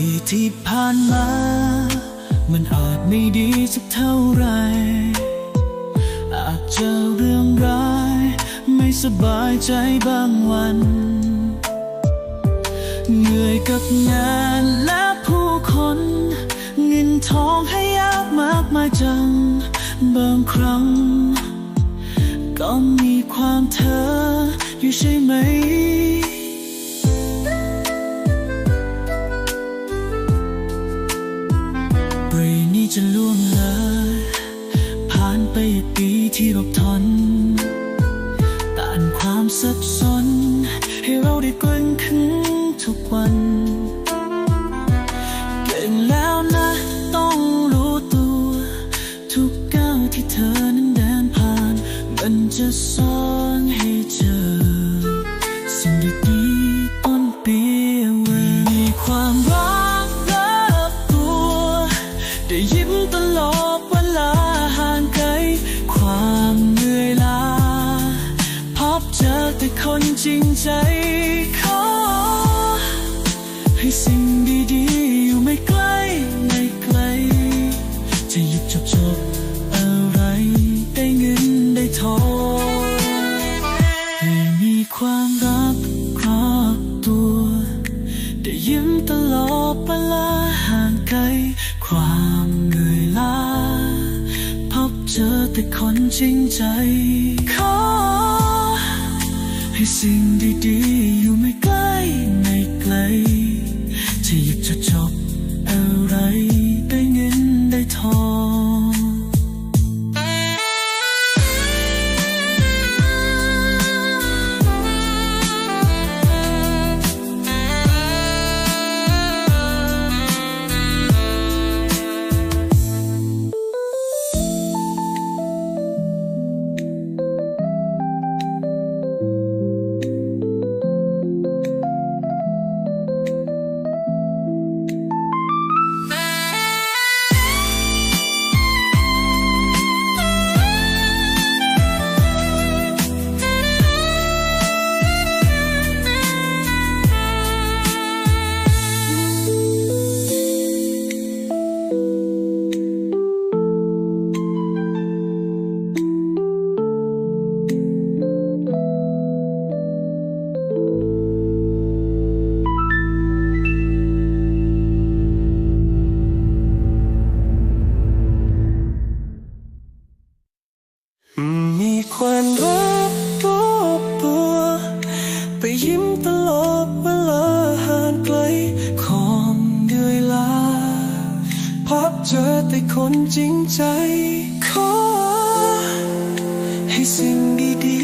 ีที่ผ่านมา มันอาจไม่ดีสักเท่าไร อาจเจอเรื่องร้าย ไม่สบายใจบางวัน เหนื่อยกับงานและผู้คน เงินทองให้ยากมากมายจัง บางครั้ง ก็มีความเธออยู่ใช่ไหม จะล่วงเลยผ่านไปปีที่รบทนต้านความสับสน ให้เราได้กลิ้นขึ้นทุกวันเก่งแล้วนะ ต้องรู้ตัว ทุกก้าวที่เธอนั้นเดินผ่าน มันจะสอน คนจริงใจขอให้สิ่งดีๆอยู่ไม่ไกลไม่ไกล จะหยุดจบจบอะไรได้เงินได้ทองให้มีความรักครอบตัว ได้ยิ้มตลอดเวลาห่างไกล ความเหนื่อยล้าพบเจอแต่คนจริงใจขอ ให้สิ่งดี ความรักรอบตัวไปยิ้มตลอดเวลาห่างไกลความเดือยล้าพบเจอแต่คนจริงใจขอให้สิ่งดี